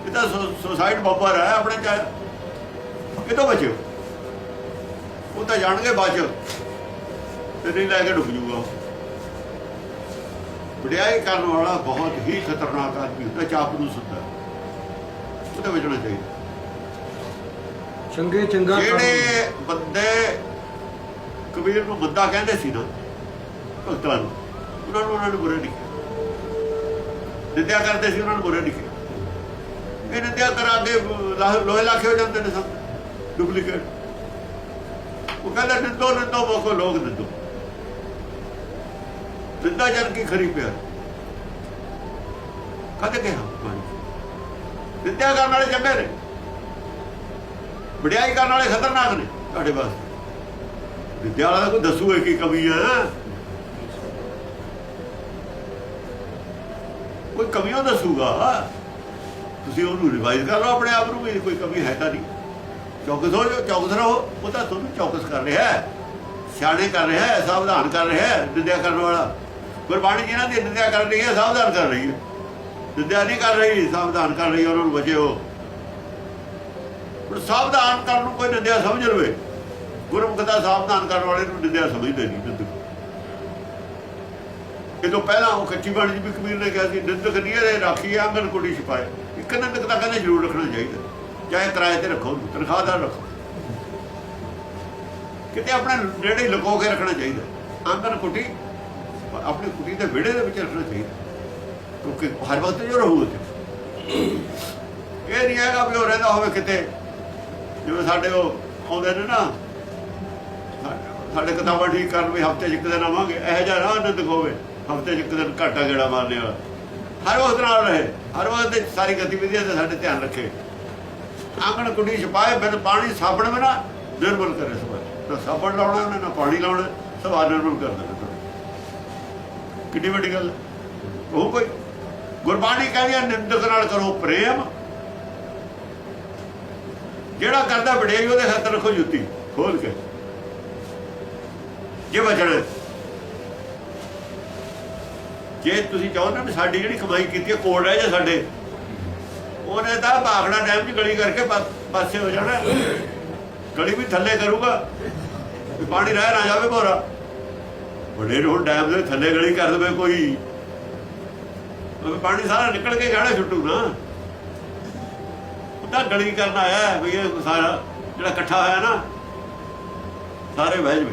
ਇਹ ਤਾਂ ਸੁਸਾਈਡ ਬੰਬਰ ਹੈ ਆਪਣੇ ਚ। ਇਹ ਤੋਂ ਬਚਿਓ? ਉਹ ਤਾਂ ਜਾਣਗੇ ਬਚ। ਤੇ ਨਹੀਂ ਲੈ ਕੇ ਡੁੱਬ ਜੂਗਾ ਵਡਿਆਈ ਕਰਨ ਵਾਲਾ ਬਹੁਤ ਹੀ ਖਤਰਨਾਕ ਆਦਮੀ ਹੁੰਦਾ ਚਾਪ ਨੂੰ ਸੁੱਤਾ ਉਹਦੇ ਬਚਣਾ ਚਾਹੀਦਾ? ਚੰਗੇ ਚੰਗਾ ਕੰਮ। ਜਿਹੜੇ ਬੰਦੇ ਕਬੀਰ ਨੂੰ ਬੰਦਾ ਕਹਿੰਦੇ ਸੀ ਨਾ ਭਗਤਾਂ ਨੂੰ ਉਹਨਾਂ ਨੂੰ ਉਹਨਾਂ ਨੂੰ ਬੁਰਾ ਨਹੀਂ ਕਿਹਾ। ਨਿੰਦਿਆ ਕਰਦੇ ਸੀ ਉਹਨਾਂ ਨੂੰ ਬੁਰਾ ਨਹੀਂ ਕਿਹਾ। ਇਹ ਨਿੰਦਿਆ ਕਰਾ ਕੇ ਲਾਹ- ਲੋਹੇ ਲਾਖੇ ਹੋ ਜਾਂਦੇ ਨੇ ਸਭ ਡੁਪਲੀਕੇਟ ਉਹ ਕਹਿੰਦਾ ਨਿੰਦੋ ਨਿੰਦੋ ਮੋਕੋ ਲੋਕ ਨਿੰਦੋ। ਨਿੰਦਾ ਜਨ ਕੀ ਖਰੀ ਪਿਆਰ ਕਦੇ ਕਿਹਾ ਨਿੰਦਿਆ ਕਰਨ ਵਾਲੇ ਚੰਗੇ ਨੇ। ਵਡਿਆਈ ਕਰਨ ਵਾਲੇ ਖਤਰਨਾਕ ਨੇ ਤੁਹਾਡੇ ਵਾਸਤੇ। ਵਿਦਿਆ ਵਾਲਾ ਕੋਈ ਦੱਸੂਗਾ ਕੀ ਕਮੀ ਹੈ ਕੋਈ ਕਮੀ ਉਹ ਦੱਸੂਗਾ। ਤੁਸੀਂ ਉਹਨੂੰ ਰਿਵਾਈਜ਼ ਕਰ ਲਓ ਆਪਣੇ ਆਪ ਨੂੰ ਵੀ ਕੋਈ ਕਮੀ ਹੈ ਤਾਂ ਨਹੀਂ। ਚੌਕਸ ਹੋ ਜਾਓ, ਚੌਕਸ ਰਹੋ। ਉਹ ਤਾਂ ਤੁਹਾਨੂੰ ਚੌਕਸ ਕਰ ਰਿਹਾ ਹੈ। ਸਿਆਣੇ ਕਰ ਰਿਹਾ ਹੈ, ਸਾਵਧਾਨ ਕਰ ਰਿਹਾ ਹੈ, ਨਿੰਦਿਆ ਕਰਨ ਵਾਲਾ। ਗੁਰਬਾਣੀ ਜਿਹਨਾਂ ਦੀ ਨਿੰਦਿਆ ਕਰ ਰਹੀ ਹੈ ਸਾਵਧਾਨ ਕਰ ਰਹੀ ਹੈ। ਨਿੰਦਿਆ ਨਹੀਂ ਕਰ ਰਹੀ, ਸਾਵਧਾਨ ਕਰ ਰਹੀ, ਉਹਨਾਂ ਨੂੰ ਬਚਿਓ ਹੁਣ ਸਾਵਧਾਨ ਕਰਨ ਨੂੰ ਕੋਈ ਨਿੰਦਿਆ ਸਮਝ ਲਵੇ। ਗੁਰਮੁਖ ਦਾ ਸਾਵਧਾਨ ਕਰਨ ਵਾਲੇ ਨੂੰ ਨਿੰਦਿਆ ਸਮਝਦੇ ਨਹੀਂ ਨਿੰਦਕ ਇਹ ਤੋਂ ਪਹਿਲਾਂ ਉਹ ਕੱਚੀ ਬਾਣੀ ਜੀ ਵੀ ਕਬੀਰ ਨੇ ਕਿਹਾ ਸੀ, ਨਿੰਦਕ ਨੀਰੇ ਰਾਖੀ ਆਂਗਨ ਕੁੜੀ ਛਪਾਏ। ਇੱਕ ਨਿੰਦਕ ਤਾਂ ਕਹਿੰਦੇ ਜ਼ਰੂਰ ਰੱਖਣਾ ਚਾਹੀਦਾ। ਚਾਹੇ ਕਿਰਾਏ ਤੇ ਰੱਖੋ, ਤਨਖਾਹਦਾਰ ਰੱਖੋ। ਕਿਤੇ ਆਪਣੇ ਨੇੜੇ ਲੁਕੋ ਕੇ ਰੱਖਣਾ ਚਾਹੀਦਾ। ਆਂਗਨ ਕੁਟੀ, ਆਪਣੀ ਕੁਟੀ ਦੇ ਵਿਹੜੇ ਦੇ ਵਿੱਚ ਰੱਖਣਾ ਚਾਹੀਦਾ। ਕਿਉਂਕਿ ਹਰ ਵਕਤ ਜੋ ਰਹੂ ਉੱਥੇ ਇਹ ਨਹੀਂ ਹੈਗਾ ਵੀ ਉਹ ਰਹਿੰਦਾ ਹੋਵੇ ਕਿਤੇ ਜਿਵੇਂ ਸਾਡੇ ਉਹ ਆਉਂਦੇ ਨੇ ਨਾ ਸਾਡੇ- ਕਿਤਾਬਾਂ ਠੀਕ ਕਰਨ ਵੀ ਹਫ਼ਤੇ 'ਚ ਇੱਕ ਦਿਨ ਆਵਾਂਗੇ ਇਹੋ ਜਿਹਾ ਰਾਹ ਆਨੰਦ ਹੋਵੇ ਹਫ਼ਤੇ 'ਚ ਇੱਕ ਦਿਨ ਘਾਟਾ ਗੇੜਾ ਮਾਰਨੇ ਵਾਲਾ ਹਰ ਵਕਤ ਨਾਲ ਰਹੇ ਹਰ ਵਕਤ ਦੀ ਸਾਰੀ ਗਤੀਵਿਧੀਆਂ ਤੇ ਸਾਡੇ ਧਿਆਨ ਰੱਖੇ ਆਂਗਣ ਕੁੜੀ ਛਪਾਏ ਬਿਨ ਪਾਣੀ ਸਾਬਣ ਬਿਨਾ ਨਿਰਮਲ ਕਰੇ ਸਵਾਲ ਤਾਂ ਸਾਬਣ ਲਾਉਣਾ ਉਹਨੇ ਨਾ ਪਾਣੀ ਲਾਉਣਾ ਸਵਾਲ ਨਿਰਮਲ ਕਰ ਦੇਣਾ ਕਿੱਡੀ ਵੱਡੀ ਗੱਲ ਉਹ ਕੋਈ ਗੁਰਬਾਣੀ ਕਹਿੰਦੀ ਹੈ ਨਿੰਦਕ ਨਾਲ ਕਰੋ ਪ੍ਰੇਮ। ਜਿਹੜਾ ਕਰਦਾ ਵਡਿਆਈ, ਉਹਦੇ ਹੱਥ ਰੱਖੋ ਜੁੱਤੀ, ਖੋਲ ਕੇ। ਜੇ ਬਚਣਾ ਜੇ ਤੁਸੀਂ ਚਾਹੁੰਦੇ ਵੀ ਸਾਡੀ ਜਿਹੜੀ ਕਮਾਈ ਕੀਤੀ ਹੈ ਕੋਲ ਰਹਿ ਜਾ ਸਾਡੇ, ਉਹਨੇ ਤਾਂ ਭਾਖੜਾ ਡੈਮ 'ਚ ਗਲੀ ਕਰਕੇ ਪਾਸੇ ਹੋ ਜਾਣਾ। ਗਲੀ ਵੀ ਥੱਲੇ ਕਰੂਗਾ। ਪਾਣੀ ਰਹਿ ਨਾ ਜਾਵੇ ਭੋਰਾ ਵੱਡੇ ਰੋਡ ਡੈਮ ਦੇ ਥੱਲੇ ਗਲੀ ਕਰ ਦੇਵੇ ਕੋਈ। ਉਹ ਪਾਣੀ ਸਾਰਾ ਨਿਕਲ ਕੇ ਜਾਣਾ ਛੁੱਟੂ ਨਾ। ਉਹਦਾ ਗਲੀ ਕਰਨ ਆਇਆ ਹੈ ਵੀ ਇਹ ਸਾਰਾ ਜਿਹੜਾ ਇਕੱਠਾ ਹੋਇਆ ਨਾ, ਸਾਰੇ ਬਹਿ ਜਵੇ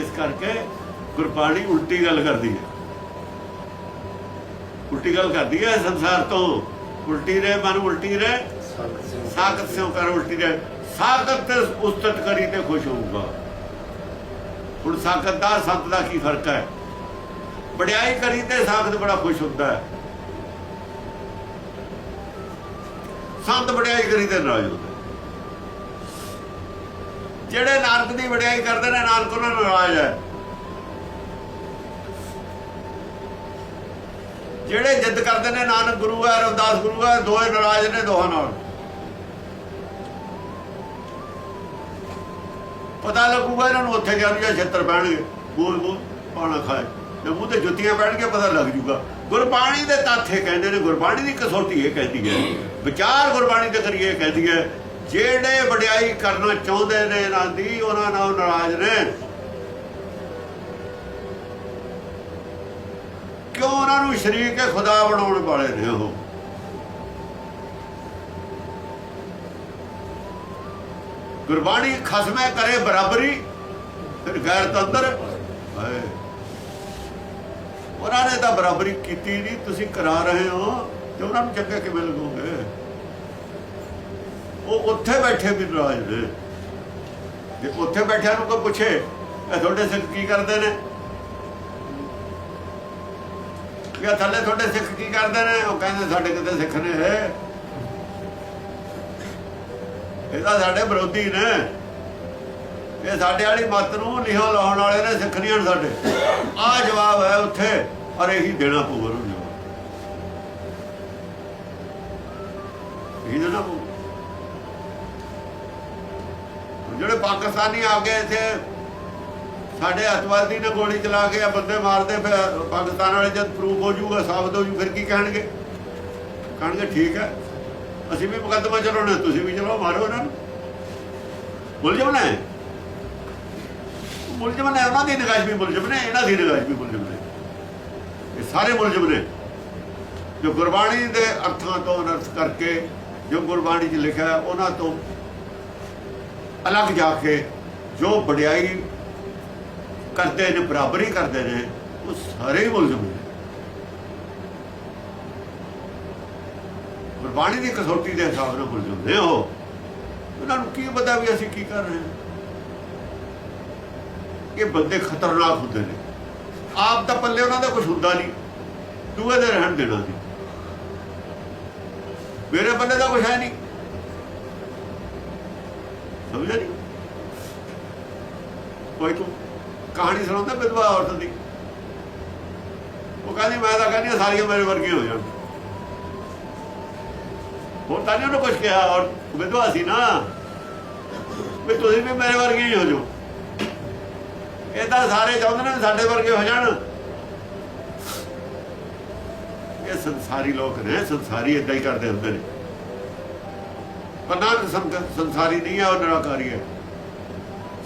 ਇਸ ਕਰਕੇ ਗੁਰਬਾਣੀ ਉਲਟੀ ਗੱਲ ਕਰਦੀ ਹੈ। ਉਲਟੀ ਗੱਲ ਕਰਦੀ ਹੈ ਸੰਸਾਰ ਤੋਂ। ਉਲਟੀ ਰੇ ਮਨ ਉਲਟੀ ਰੇ ਸਾਖਤ ਸਿਉ ਕਰ ਉਲਟੀ ਰੇ ਸਾਖਤ ਤੇ ਉਸਤਤ ਕਰੀ ਤੇ ਖੁਸ਼ ਹੋਊਗਾ। ਹੁਣ ਸਾਖਤ ਦਾ ਸੰਤ ਦਾ ਕੀ ਫ਼ਰਕ ਹੈ? ਵਡਿਆਈ ਕਰੀ ਤੇ ਸਾਖਤ ਬੜਾ ਖੁਸ਼ ਹੁੰਦਾ ਹੈ। ਸੰਤ ਵਡਿਆਈ ਕਰੀ ਤੇ ਨਾਰਾਜ਼ ਹੁੰਦਾ ਜਿਹੜੇ ਨਾਨਕ ਦੀ ਵਡਿਆਈ ਕਰਦੇ ਨੇ ਨਾਨਕ ਉਹਨਾਂ ਨੂੰ ਨਾਰਾਜ਼ ਹੈ। ਜਿਹੜੇ ਜਿੱਦ ਕਰਦੇ ਨੇ, ਨਾਨਕ ਗੁਰੂ ਹੈ, ਰਵਿਦਾਸ ਗੁਰੂ ਹੈ ਦੋਏ ਨਾਰਾਜ਼ ਨੇ ਦੋਹਾਂ ਨਾਲ। ਪਤਾ ਲੱਗੂਗਾ ਇਹਨਾਂ ਨੂੰ ਉੱਥੇ ਜਾਣ ਜਾਂ ਛੇਤਰ ਪੈਣਗੇ ਬੋਲ ਬੋਲ ਪਾਣਾ ਖਾਏ। ਤੇ ਮੂੰਹ ਤੇ ਜੁੱਤੀਆਂ ਪੈਣਗੇ ਪਤਾ ਲੱਗ ਜੂਗਾ। ਗੁਰਬਾਣੀ ਦੇ ਤਾਥੇ ਕਹਿੰਦੇ ਨੇ, ਗੁਰਬਾਣੀ ਦੀ ਕਸੌਟੀ ਇਹ ਕਹਿੰਦੀ ਹੈ। ਵਿਚਾਰ ਗੁਰਬਾਣੀ ਦੇ ਕਰੀਏ ਕਹਿੰਦੀ ਹੈ, ਜਿਹੜੇ ਵਡਿਆਈ ਕਰਨਾ ਚਾਹੁੰਦੇ ਨੇ ਇਹਨਾਂ ਦੀ ਉਹਨਾਂ ਨਾਲ ਨਾਰਾਜ਼ ਨੇ ਕਿਉਂ ਉਹਨਾਂ ਨੂੰ ਸ਼ਰੀਕ ਕੇ ਖੁਦਾ ਬਣਾਉਣ ਵਾਲੇ ਨੇ ਉਹ? ਗੁਰਬਾਣੀ ਖਸਮੇ ਕਰੇ ਬਰਾਬਰੀ, ਫਿਰ ਗੈਰ ਤੰਦਰ, ਹਾਏ। ਉਹਨਾਂ ਨੇ ਤਾਂ ਬਰਾਬਰੀ ਕੀਤੀ ਨਹੀਂ ਤੁਸੀਂ ਕਰਾ ਰਹੇ ਹੋ, ਤੇ ਉਹਨਾਂ ਨੂੰ ਚੰਗੇ ਕਿਵੇਂ ਲੱਗੋਗੇ? ਉਹ ਉੱਥੇ ਬੈਠੇ ਵੀ ਨਾਰਾਜ਼ ਨੇ। ਜੇ ਉੱਥੇ ਬੈਠਿਆਂ ਨੂੰ ਕੋਈ ਪੁੱਛੇ, ਇਹ ਤੁਹਾਡੇ ਸਿੱਖ ਕੀ ਕਰਦੇ ਨੇ? ਜਾਂ ਥੱਲੇ ਤੁਹਾਡੇ ਸਿੱਖ ਕੀ ਕਰਦੇ ਨੇ? ਉਹ ਕਹਿੰਦੇ ਸਾਡੇ ਕਿਤੇ ਸਿੱਖ ਨੇ ਇਹ। ਤਾਂ ਸਾਡੇ ਵਿਰੋਧੀ ਨੇ। ਇਹ ਸਾਡੇ ਵਾਲੀ ਮੱਤ ਨੂੰ ਲਿਹੋ ਲਾਉਣ ਵਾਲੇ ਨੇ, ਸਿੱਖ ਨਹੀਂ ਹਨ ਸਾਡੇ। ਆ ਜਵਾਬ ਹੈ ਉੱਥੇ ਔਰ ਇਹੀ ਦੇਣਾ ਪਊਗਾ ਉਹਨੂੰ ਜਵਾਬ। ਇਹੀ ਦੇਣਾ ਪਊ ਜਿਹੜੇ ਪਾਕਿਸਤਾਨੀ ਆ ਗਏ ਇੱਥੇ, ਸਾਡੇ ਅਤਵਾਦੀ ਨੇ ਗੋਲੀ ਚਲਾ ਕੇ ਆ ਬੰਦੇ ਮਾਰਦੇ, ਫਿਰ ਪਾਕਿਸਤਾਨ ਵਾਲੇ ਜਦ ਪ੍ਰੂਫ ਹੋ ਜਾਊਗਾ, ਸਾਬਤ ਹੋ ਜੂ ਫਿਰ ਕੀ ਕਹਿਣਗੇ? ਕਹਿਣਗੇ, ਠੀਕ ਹੈ, ਅਸੀਂ ਵੀ ਮੁਕੱਦਮਾ ਚਲਾਉਣਾ ਤੁਸੀਂ ਵੀ ਚਲਾਓ, ਮਾਰੋ ਇਹਨਾਂ ਨੂੰ। ਬੋਲ ਜਾਓ ਨਾ। ਮੁਲਜ਼ਮ ਨੇ ਉਹਨਾਂ ਦੀ ਨਿਗਾਹ ਵੀ ਮੁਲਜ਼ਮ ਨੇ, ਇਹਨਾਂ ਦੀ ਨਿਗਾਹ ਵੀ ਮੁਲਜ਼ਮ ਨੇ। ਇਹ ਸਾਰੇ ਮੁਲਜ਼ਮ ਨੇ। ਜੋ ਗੁਰਬਾਣੀ ਦੇ ਅਰਥਾਂ ਤੋਂ ਅਨਰਥ ਕਰਕੇ ਜੋ ਗੁਰਬਾਣੀ 'ਚ ਲਿਖਿਆ ਉਹਨਾਂ ਤੋਂ ਅਲੱਗ ਜਾ ਕੇ ਜੋ ਵਡਿਆਈ ਕਰਦੇ ਨੇ, ਬਰਾਬਰੀ ਕਰਦੇ ਨੇ, ਉਹ ਸਾਰੇ ਹੀ ਮੁਲਜ਼ਮ ਨੇ। ਗੁਰਬਾਣੀ ਦੀ ਕਸੌਟੀ ਦੇ ਹਿਸਾਬ ਨਾਲ ਮੁਲਜ਼ਮ ਨੇ ਉਹ। ਉਹਨਾਂ ਨੂੰ ਕੀ ਪਤਾ ਵੀ ਅਸੀਂ ਕੀ ਕਰ ਰਹੇ ਹਾਂ। ਇਹ ਬੰਦੇ ਖਤਰਨਾਕ ਹੁੰਦੇ ਨੇ। ਆਪ ਦਾ ਪੱਲੇ ਉਹਨਾਂ ਦਾ ਕੁਝ ਹੁੰਦਾ ਨਹੀਂ। ਦੂਏ ਦੇ ਰਹਿਣ ਦੇਣਾ ਨਹੀਂ ਮੇਰੇ ਪੱਲੇ ਦਾ ਕੁਝ ਹੈ ਨਹੀਂ। ਸਮਝਿਆ ਨਹੀਂ? ਕੋਈ ਤੂੰ ਕਹਾਣੀ ਸੁਣਾਉਂਦਾ ਵਿਧਵਾ ਔਰਤ ਦੀ? ਉਹ ਕਹਿੰਦੀ, ਮੈਂ ਤਾਂ ਕਹਿੰਦੀ ਸਾਰੀਆਂ ਮੇਰੇ ਵਰਗੀਆਂ ਹੋ ਜਾਣ। ਹੋਰ ਤਾਂ ਨਹੀਂ ਉਹਨੂੰ ਕੁਝ ਕਿਹਾ, ਔਰ ਵਿਧਵਾ ਸੀ ਨਾ। ਵੀ ਤੁਸੀਂ ਵੀ ਮੇਰੇ ਵਰਗੇ ਹੋ ਜਾਓ। ਇਹ ਤਾਂ ਸਾਰੇ ਚਾਹੁੰਦੇ ਨੇ ਵੀ ਸਾਡੇ ਵਰਗੇ ਹੋ ਜਾਣ। ਇਹ ਸੰਸਾਰੀ ਲੋਕ ਨੇ, ਸੰਸਾਰੀ ਇਦਾਂ ਹੀ ਕਰਦੇ ਹੁੰਦੇ ਨੇ। ਪਰ ਨਾ ਸੰਸਾਰੀ ਨਹੀਂ ਹੈ ਉਹ ਨਿਰਾਕਾਰੀ ਹੈ।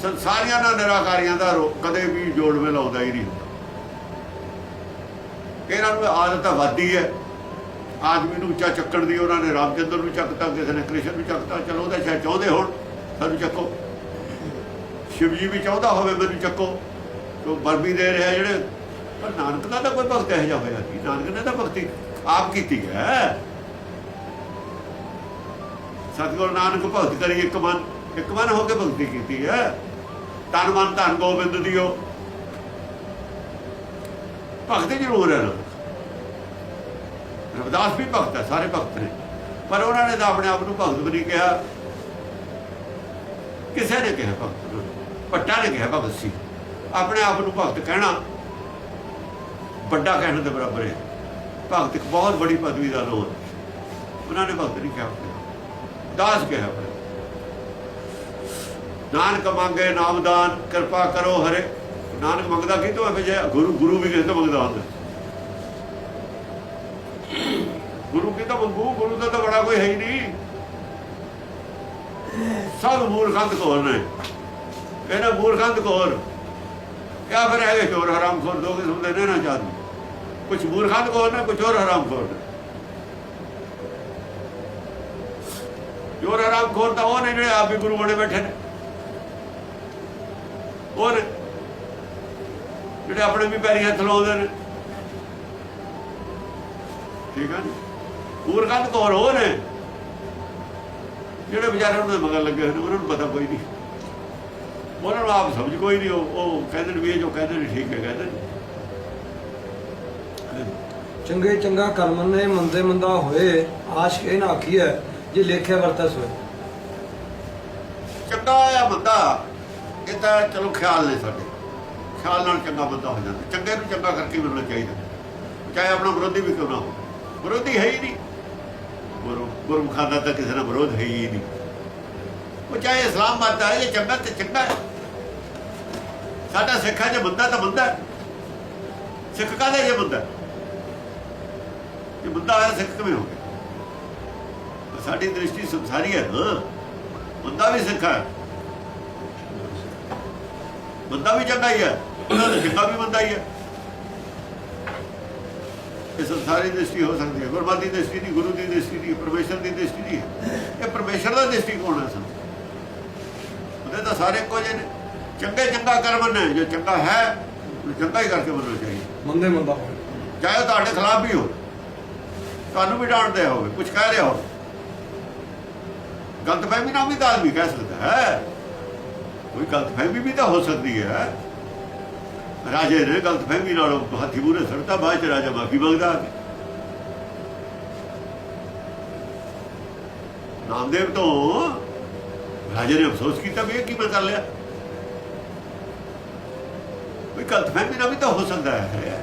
ਸੰਸਾਰੀਆਂ ਨਾਲ ਨਿਰਾਕਾਰੀਆਂ ਦਾ ਰੋ- ਕਦੇ ਵੀ ਜੋੜ ਮਿਲਾਉਂਦਾ ਹੀ ਨਹੀਂ ਇਹਨਾਂ ਨੂੰ ਆਦਤ ਵਾਦੀ ਹੈ। ਆਦਮੀ ਨੂੰ ਉੱਚਾ ਚੱਕਣ ਦੀ, ਉਹਨਾਂ ਨੇ ਰਾਮਚੰਦਰ ਨੂੰ ਚੱਕਤਾ, ਕਿਸੇ ਨੇ ਕ੍ਰਿਸ਼ਨ ਨੂੰ ਚੱਕਤਾ, ਚਲੋ ਉਹਦਾ ਸ਼ਾਇਦ ਚਾਹੁੰਦੇ ਹੋਣ, ਸਾਨੂੰ ਚੱਕੋ। ਸ਼ਿਵਜੀ ਵੀ ਚਾਹੁੰਦਾ ਹੋਵੇ ਮੈਨੂੰ ਚੱਕੋ ਉਹ ਬਰਬੀ ਦੇ ਰਿਹਾ ਜਿਹੜੇ, ਪਰ ਨਾਨਕ ਦਾ ਤਾਂ ਕੋਈ ਭਗਤ ਇਹੋ ਜਿਹਾ ਹੋਇਆ ਨਹੀਂ, ਨਾਨਕ ਨੇ ਤਾਂ ਭਗਤੀ ਆਪ ਕੀਤੀ ਹੈ। ਸਤਿਗੁਰ ਨਾਨਕ ਭਗਤ ਕਰੀ ਇੱਕ ਮਨ ਇੱਕ ਮਨ ਹੋ ਕੇ ਭਗਤੀ ਕੀਤੀ ਹੈ। ਤਨ ਮਨ ਧਨ ਗੋਬਿੰਦ ਦਿਓ। ਭਗਤ ਜ਼ਰੂਰ ਹੈ ਰਵਿਦਾਸ ਵੀ ਭਗਤ ਹੈ, ਸਾਰੇ ਭਗਤ ਨੇ। ਪਰ ਉਹਨਾਂ ਨੇ ਤਾਂ ਆਪਣੇ ਆਪ ਨੂੰ ਭਗਤ ਵੀ ਨਹੀਂ ਕਿਹਾ। ਕਿਸੇ ਨੇ ਕਿਹਾ ਭਗਤ ਨੂੰ। ਪੱਟਾ ਨੇ ਕਿਹਾ ਭਗਤ ਸੀ ਆਪਣੇ ਆਪ ਨੂੰ ਭਗਤ ਕਹਿਣਾ ਵੱਡਾ ਕਹਿਣ ਦੇ ਬਰਾਬਰ ਹੈ। ਭਗਤ ਇੱਕ ਬਹੁਤ ਬੜੀ ਪਦਵੀ ਦਾ ਨਾਮ ਉਹਨਾਂ ਨੇ ਭਗਤ ਨਹੀਂ ਕਿਹਾ ਦਾਸ ਕਿਹਾ ਨਾਨਕ ਮੰਗੇ ਨਾਮਦਾਨ ਕਿਰਪਾ ਕਰੋ ਹਰੇ। ਨਾਨਕ ਮੰਗਦਾ ਕਿ ਤੋਂ ਜੇ ਗੁਰੂ ਗੁਰੂ ਵੀ ਕਿਸੇ ਤੋਂ ਮੰਗਦਾ ਹੁੰਦਾ। ਗੁਰੂ ਕੀ ਤਾਂ ਮੰਗੂ? ਗੁਰੂ ਦਾ ਤਾਂ ਬੜਾ ਕੋਈ ਹੈ ਹੀ ਨਹੀਂ। ਸਭ ਮੂਰਖੰਦ ਕੋਰ ਨੇ? ਕਹਿੰਦਾ ਮੂਰਖੰਦ ਕੋਰ ਕਿਆ ਫਿਰ ਹੈਗੇ ਚੋਰ ਹਰਾਮ ਖੋਰ ਦੋ ਕਿਸਮ ਦੇ ਨੇ ਨਾ ਚਾਹਦੇ ਕੁਝ ਮੂਰਖੰਦ ਕੋਰ ਨੇ ਕੁਝ ਹੋਰ ਹਰਾਮ ਖੋਰ ਨੇ। ਚੋਰ ਹਰਾਮ ਖੋਰ ਤਾਂ ਉਹ ਨੇ ਜਿਹੜੇ ਆਪ ਵੀ ਗੁਰੂ ਬਣੇ ਬੈਠੇ ਨੇ। ਉਹ ਨੇ ਜਿਹੜੇ ਆਪਣੇ ਵੀ ਪੈਰੀ ਹੱਥ ਲਾਉਂਦੇ ਨੇ। ਠੀਕ ਹੈ ਮੂਰਖੰਦ ਕੋਰ ਉਹ ਨੇ ਜਿਹੜੇ ਵਿਚਾਰੇ ਉਹਨਾਂ ਦੇ ਮਗਰ ਲੱਗੇ ਹੋਏ ਨੇ, ਉਹਨਾਂ ਨੂੰ ਪਤਾ ਕੋਈ ਨਹੀਂ। ਉਹਨਾਂ ਨੂੰ ਆਪ ਸਮਝ ਕੋਈ ਨਹੀਂ ਉਹ ਕਹਿੰਦੇ ਨੇ ਵੀ ਇਹ ਜੋ ਕਹਿੰਦੇ ਨੇ ਠੀਕ ਹੈ ਕਹਿੰਦੇ ਨੇ। ਚੰਗੇ ਚੰਗਾ ਕਰਮ ਨੇ ਮੰਦੇ ਮੰਦਾ ਹੋਏ ਆਸ਼ਕ ਇਹ ਨਾ ਆਖੀਐ ਜੇ ਲੇਖਿਆ ਵਰਤਸ ਹੋਏ ਚੰਗਾ ਆ ਬੰਦਾ ਇਹ ਤਾਂ ਚਲੋ ਖਿਆਲ ਨੇ ਸਾਡੇ। ਖਿਆਲ ਨਾਲ ਚੰਗਾ ਬੰਦਾ ਹੋ ਜਾਂਦਾ। ਚੰਗੇ ਨੂੰ ਚੰਗਾ ਕਰਕੇ ਮਿਲਣਾ ਚਾਹੀਦਾ। ਚਾਹੇ ਆਪਣਾ ਵਿਰੋਧੀ ਵੀ ਕਿਉਂ ਨਾ ਹੋ ਵਿਰੋਧੀ ਹੈ ਹੀ ਨਹੀਂ। ਗੁਰੂ ਗੁਰਮੁਖਾਂ ਦਾ ਤਾਂ ਕਿਸੇ ਨਾਲ ਵਿਰੋਧ ਹੈ ਹੀ ਨਹੀਂ। ਉਹ ਚਾਹੇ ਇਸਲਾਮ ਮੰਨਦਾ ਹੈ ਇਹ ਚੰਗਾ ਤੇ ਚੰਗਾ ਸਾਡਾ ਸਿੱਖਾਂ ਜੇ ਬੰਦਾ ਤਾਂ ਬੰਦਾ ਸਿੱਖ ਕਾਹਦਾ ਜੇ ਬੰਦਾ ਜੇ ਬੰਦਾ ਹੋਇਆ ਸਿੱਖ ਕਿਵੇਂ ਹੋ ਗਿਆ ਸਾਡੀ ਦ੍ਰਿਸ਼ਟੀ ਸੰਸਾਰੀ ਹੈ ਨਾ ਬੰਦਾ ਵੀ ਸਿੱਖ ਬੰਦਾ ਵੀ ਚੰਗਾ ਹੀ ਹੈ, ਉਹਨਾਂ ਦਾ ਚੰਗਾ ਵੀ ਬੰਦਾ ਹੀ ਹੈ। ਇਹ ਸੰਸਾਰੀ ਦ੍ਰਿਸ਼ਟੀ ਹੋ ਸਕਦੀ ਹੈ ਗੁਰਮਤਿ ਦੀ ਦ੍ਰਿਸ਼ਟੀ ਦੀ, ਗੁਰੂ ਦੀ ਦ੍ਰਿਸ਼ਟੀ ਦੀ, ਪਰਮੇਸ਼ਰ ਦੀ ਦ੍ਰਿਸ਼ਟੀ ਦੀ ਇਹ ਪਰਮੇਸ਼ਰ ਦਾ ਦ੍ਰਿਸ਼ਟੀਕੋਣ ਹੈ ਸਾਨੂੰ। ਉਹਦੇ ਤਾਂ ਸਾਰੇ ਇੱਕੋ ਜਿਹੇ ਨੇ। ਚੰਗੇ ਚੰਗਾ ਕਰਮ ਨੇ ਜੋ ਚੰਗਾ ਹੈ ਚੰਗਾ ਹੀ ਕਰਕੇ ਮੰਨਣਾ ਚਾਹੀਦਾ। ਮੰਦੇ ਮੰਦਾ ਹੋਏ ਚਾਹੇ ਤੁਹਾਡੇ ਖਿਲਾਫ ਵੀ ਹੋ ਤੁਹਾਨੂੰ ਵੀ ਡਾਂਟਦੇ ਹੋਵੇ ਕੁਝ ਕਹਿ ਰਿਹਾ ਹੋ ਗਲਤਫਹਿਮੀ ਨਾਲ ਵੀ ਤਾਂ ਆਦਮੀ ਕਹਿ ਸਕਦਾ ਹੈ। ਕੋਈ ਗਲਤਫਹਿਮੀ ਵੀ ਤਾਂ ਹੋ ਸਕਦੀ ਹੈ। ਰਾਜੇ ਨੇ ਗਲਤਫਹਿਮੀ ਨਾਲ ਹਾਥੀ ਬੂਰੇ ਸੜਤਾ ਬਾਅਦ ਚ ਰਾਜਾ ਮਾਫੀ ਮੰਗਦਾ। ਨਾਮਦੇਵ ਤੋਂ ਰਾਜੇ ਨੇ ਅਫਸੋਸ ਕੀਤਾ ਵੀ ਇਹ ਕੀ ਮੈਂ ਕਰ ਲਿਆ? ਕੋਈ ਗਲਤਫਹਿਮੀ ਨਾਲ ਵੀ ਤਾਂ ਹੋ ਸਕਦਾ ਹੈ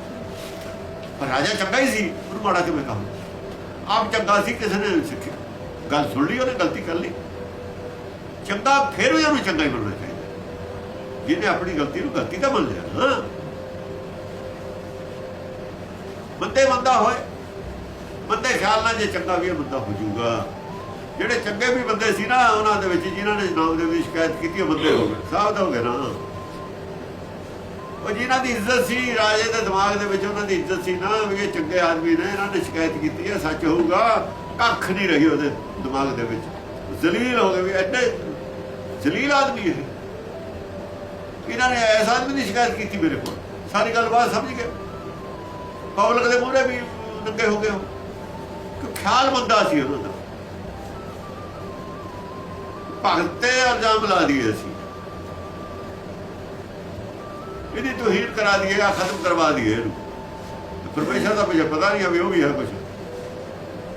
ਪਰ ਰਾਜਾ ਚੰਗਾ ਹੀ ਸੀ ਉਹਨੂੰ ਮਾੜਾ ਕਿਵੇਂ ਕਹਾਂ ਆਪ ਚੰਗਾ ਸੀ ਕਿਸੇ ਨੇ ਸਿੱਖੀ ਗੱਲ ਸੁਣ ਲਈ ਉਹਨੇ ਗਲਤੀ ਕਰ ਲਈ ਚੰਗਾ ਫਿਰ ਵੀ ਉਹਨੂੰ ਚੰਗਾ ਹੀ ਮੰਨਣਾ ਚਾਹੀਦਾ ਜਿਹਨੇ ਆਪਣੀ ਗਲਤੀ ਨੂੰ ਗਲਤੀ ਤਾਂ ਮੰਨ ਲਿਆ ਨਾ ਬੰਦੇ ਬੰਦਾ ਹੋਏ ਬੰਦੇ ਖਿਆਲ ਨਾਲ ਜੇ ਚੰਗਾ ਵੀ ਇਹ ਬੰਦਾ ਹੋ ਜਾਊਗਾ ਜਿਹੜੇ ਚੰਗੇ ਵੀ ਬੰਦੇ ਸੀ ਨਾ ਉਹਨਾਂ ਦੇ ਵਿੱਚ ਜਿਨ੍ਹਾਂ ਨੇ ਨਾਮ ਦੇ ਵਿੱਚ ਸ਼ਿਕਾਇਤ ਕੀਤੀ ਉਹ ਬੰਦੇ ਹੋ ਗਏ ਸਾਬਤ ਹੋ ਗਏ ਨਾ ਉਹ ਜਿਨ੍ਹਾਂ ਦੀ ਇੱਜ਼ਤ ਸੀ, ਰਾਜੇ ਦੇ ਦਿਮਾਗ ਦੇ ਵਿੱਚ ਉਹਨਾਂ ਦੀ ਇੱਜ਼ਤ ਸੀ ਨਾ, ਵੀ ਇਹ ਚੰਗੇ ਆਦਮੀ ਨੇ, ਇਹਨਾਂ ਨੇ ਸ਼ਿਕਾਇਤ ਕੀਤੀ ਹੈ, ਸੱਚ ਹੋਊਗਾ, ਕੱਖ ਨਹੀਂ ਰਹੀ ਉਹਦੇ ਦਿਮਾਗ ਦੇ ਵਿੱਚ। ਜ਼ਲੀਲ ਹੋ ਗਏ ਵੀ ਐਡੇ ਜ਼ਲੀਲ ਆਦਮੀ ਇਹ। ਇਹਨਾਂ ਨੇ ਐਸਾ ਆਦਮੀ ਦੀ ਸ਼ਿਕਾਇਤ ਕੀਤੀ ਮੇਰੇ ਕੋਲ। ਸਾਰੀ ਗੱਲਬਾਤ ਸਮਝ ਗਏ। ਪਬਲਿਕ ਦੇ ਮੂਹਰੇ ਵੀ ਨੰਗੇ ਹੋ ਗਏ ਹੋ ਕਿ ਖਿਆਲ ਬੰਦਾ ਸੀ ਉਹਨਾਂ ਦਾ। ਭਗਤੇ ਤੇ ਇਲਜ਼ਾਮ ਲਾ ਦਈਏ ਸੀ ਇਹਦੀ ਤੋਹੀਰ ਕਰਾ ਦਈਏ ਆ ਖਤਮ ਕਰਵਾ ਦਈਏ ਇਹਨੂੰ। ਪਰਮੇਸ਼ਰ ਦਾ ਮੁਝੇ ਪਤਾ ਨਹੀਂ ਹੈ ਉਹ ਵੀ ਹੈ ਕੁਝ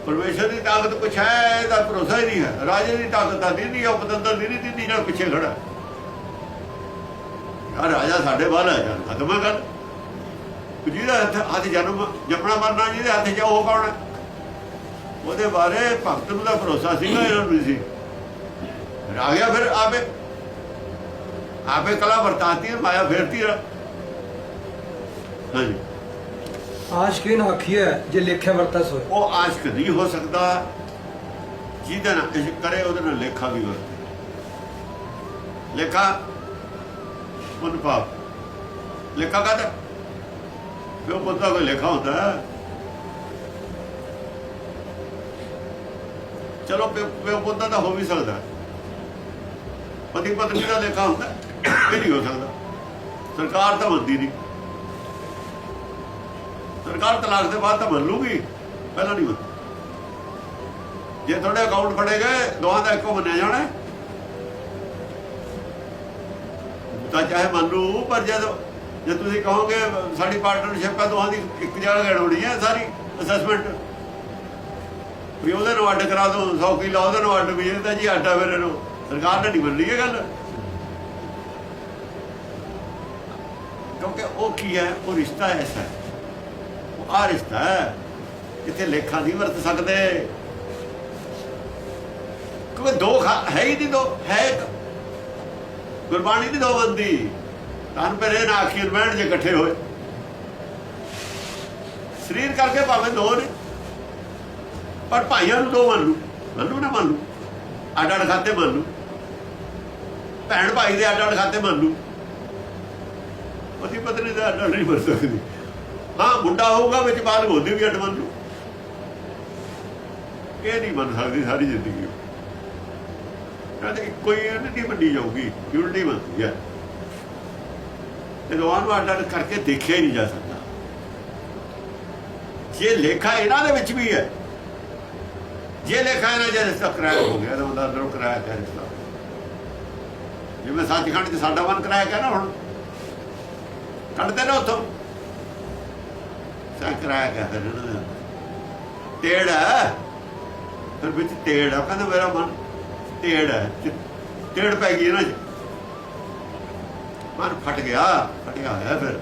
ਪਰਮੇਸ਼ਰ ਦੀ ਤਾਕਤ ਕੁਛ ਹੈ, ਇਹਦਾ ਭਰੋਸਾ ਹੀ ਨਹੀਂ ਹੈ। ਰਾਜੇ ਦੀ ਤਾਕਤ ਤਾਂ ਦੀਦੀ ਉਹ ਪਤੰਦਰ ਦੀ ਦੀਦੀ ਨਾਲ ਪਿੱਛੇ ਖੜਾ ਯਾਰ ਰਾਜਾ ਸਾਡੇ ਵੱਲ ਹੈ ਜਾਨ ਖਤਮ ਹੈ ਗੱਲ। ਜਿਹਦਾ ਹੱਥ ਜਨਮ ਜਪਣਾ ਮਰਨਾ, ਜਿਹਦੇ ਹੱਥ 'ਚ ਉਹ ਕੌਣ ਉਹਦੇ ਬਾਰੇ ਭਗਤ ਨੂੰ ਦਾ ਭਰੋਸਾ ਸੀਗਾ, ਇਹਨਾਂ ਨੂੰ ਸੀ। ਫਿਰ ਫਿਰ ਆਵੇ ਆਪੇ ਕਲਾ ਵਰਤਾਤੀ ਹੈ, ਮਾਇਆ ਫੇਰਤੀ ਹੈ। ਹਾਂਜੀ। ਆਸ਼ਕ ਨਾ ਆਖੀਐ ਜੇ ਲੇਖਿਆ ਵਰਤਸ ਹੋਏ ਉਹ ਆਸ਼ਕ ਨਹੀਂ ਹੋ ਸਕਦਾ। ਜਿਹਦੇ ਨਾਲ ਇਸ਼ਕ ਕਰੇ ਉਹਦੇ ਨਾਲ ਲੇਖਾ ਵੀ ਵਰਤੇ। ਲੇਖਾ ਪੁੰਨ ਪਾਪ। ਲੇਖਾ ਕਹਦਾ? ਜੋ ਬੰਦਾ ਕੋਈ ਲੇਖਾ ਹੁੰਦਾ ਹੈ। ਚਲੋ ਪਿਓ ਪੁੱਤਾਂ ਦਾ ਹੋ ਵੀ ਸਕਦਾ। ਪਤੀ ਪਤਨੀ ਦਾ ਲੇਖਾ ਹੁੰਦਾ। ਇਹ ਨਹੀਂ ਹੋ ਸਕਦਾ। ਸਰਕਾਰ ਤਾਂ ਮੰਨਦੀ ਨਹੀਂ। ਸਰਕਾਰ ਤਲਾਕ ਦੇ ਬਾਅਦ ਤਾਂ ਮੰਨ ਲੂਗੀ ਪਹਿਲਾਂ ਨਹੀਂ ਮੰਨਦੀ ਜੇ ਤੁਹਾਡੇ ਅਕਾਊਂਟ ਫੜੇ ਗਏ, ਦੋਹਾਂ ਦਾ ਇੱਕੋ ਮੰਨਿਆ ਜਾਣਾ ਤਾਂ ਚਾਹੇ ਮੰਨ ਲੂ ਪਰ ਜਦ ਜੇ ਤੁਸੀਂ ਕਹੋਗੇ, ਸਾਡੀ ਪਾਰਟਨਰਸ਼ਿਪ ਹੈ ਦੋਹਾਂ ਦੀ ਇੱਕ ਜਗ੍ਹਾ ਗੜਬੜੀ ਹੈ, ਸਾਰੀ ਅਸੈਸਮੈਂਟ ਵੀ ਉਹਦੇ ਨੂੰ ਅੱਡ ਕਰਾ ਦੋ 100 ਕਿਲੋ ਉਹਦੇ ਨੂੰ ਅੱਡ ਵੀ ਇਹ ਜੀ ਆਟਾ ਫਿਰ ਇਹਨੂੰ ਸਰਕਾਰ ਨੇ ਨਹੀਂ ਮੰਨੀ ਇਹ ਗੱਲ। ਕਿਉਂਕਿ ਉਹ ਕੀ ਹੈ? ਉਹ ਰਿਸ਼ਤਾ ਐਸਾ ਹੈ ਉਹ ਆ ਰਿਸ਼ਤਾ ਹੈ। ਜਿੱਥੇ ਲੇਖਾ ਨਹੀਂ ਵਰਤ ਸਕਦੇ। ਕਿਉਂਕਿ ਦੋ ਖਾ- ਹੈ ਹੀ ਨਹੀਂ ਦੋ। ਹੈ ਇੱਕ। ਗੁਰਬਾਣੀ ਦੀ ਦੋ ਬੰਦੀ। ਤਨ ਪਰੇ ਨਾ ਆਖੀਰ ਬੈਣ ਜੇ ਇਕੱਠੇ ਹੋਏ। ਸਰੀਰ ਕਰਕੇ ਭਾਵੇਂ ਦੋ ਨੇ। ਪਰ ਭਾਈਆਂ ਨੂੰ ਦੋ ਮੰਨ ਲੂ ਮੰਨ ਲੂ ਨਾ ਮੰਨ ਲੂ ਅੱਡ ਅੱਡ ਖਾਤੇ ਮੰਨ ਲੂ ਭੈਣ ਭਾਈ ਦੇ ਅੱਡ ਅੱਡ ਖਾਤੇ ਮੰਨ ਲੂ ਪਤੀ ਪਤਨੀ ਦਾ ਅੱਡ ਅੱਡ ਨਹੀਂ ਮੰਨ ਸਕਦੀ। ਹਾਂ, ਮੁੰਡਾ ਹੋਊਗਾ, ਵਿੱਚ ਬਾਲ ਹੋਦੀ ਵੀ ਅੱਡ ਮੰਨ ਲੂ ਇਹ ਨਹੀਂ ਮੰਨ ਸਕਦੀ ਸਾਰੀ ਜ਼ਿੰਦਗੀ। ਕਹਿੰਦੇ ਕੋਈ ਯੂਨਿਟੀ ਮੰਨੀ ਜਾਊਗੀ। ਯੂਨਿਟੀ ਮੰਨਦੀ ਹੈ। ਤੇ ਦੋਵਾਂ ਨੂੰ ਅੱਡ ਕਰਕੇ ਦੇਖਿਆ ਹੀ ਨਹੀਂ ਜਾ ਸਕਦਾ। ਜੇ ਲੇਖਾ ਇਹਨਾਂ ਦੇ ਵਿੱਚ ਵੀ ਹੈ, ਜੇ ਲੇਖਾ ਇਹਨਾਂ ਜੇ ਰਿਸ਼ਤਾ ਕਰਾਇਆ ਹੋ ਗਿਆ, ਤਾਂ ਉਹਦਾ ਅੰਦਰੋਂ ਕਰਾਇਆ ਕਰ ਰਿਸ਼ਤਾ ਜਿਵੇਂ ਸੱਚਖੰਡ ਚ ਸਾਡਾ ਮਨ ਕਰਾਇਆ ਗਿਆ ਹੁਣ। ਕੱਢਦੇ ਨਾ ਉੱਥੋਂ। ਸਾ ਕਰਾਇਆ ਗਿਆ ਟੇੜ ਹੈ? ਫਿਰ ਵਿੱਚ ਟੇੜ ਆ ਕਹਿੰਦਾ ਮੇਰਾ ਮਨ ਟੇੜ ਹੈ। ਚ- ਟੇੜ ਪੈ ਗਈ ਇਹਨਾਂ ਚ। ਮਨ ਫਟ ਗਿਆ। ਫਟਿਆ ਹੋਇਆ ਫਿਰ।